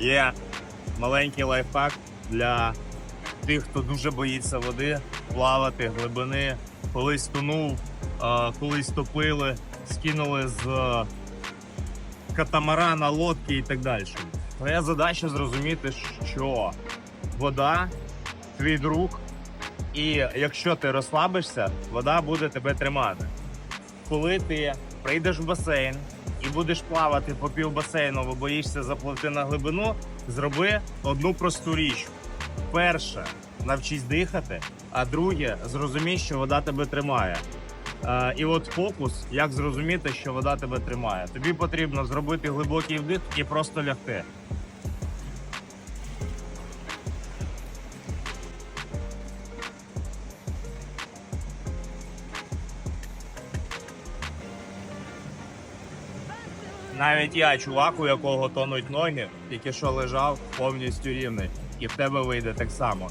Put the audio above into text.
Є маленький лайфхак для тих, хто дуже боїться води, плавати, глибини, колись тонув, колись топили, скинули з е, катамарана, лодки і так далі. Твоя задача зрозуміти, що вода твій друг, і якщо ти розслабишся, вода буде тебе тримати. Коли ти прийдеш в басейн і будеш плавати по пів басейну, бо боїшся запливти на глибину, зроби одну просту річ. Перше, навчись дихати, а друге, зрозумій, що вода тебе тримає. Е, і от фокус, як зрозуміти, що вода тебе тримає. Тобі потрібно зробити глибокий вдих і просто лягти. Навіть я, чувак, у якого тонуть ноги, тільки що лежав повністю рівний. І в тебе вийде так само.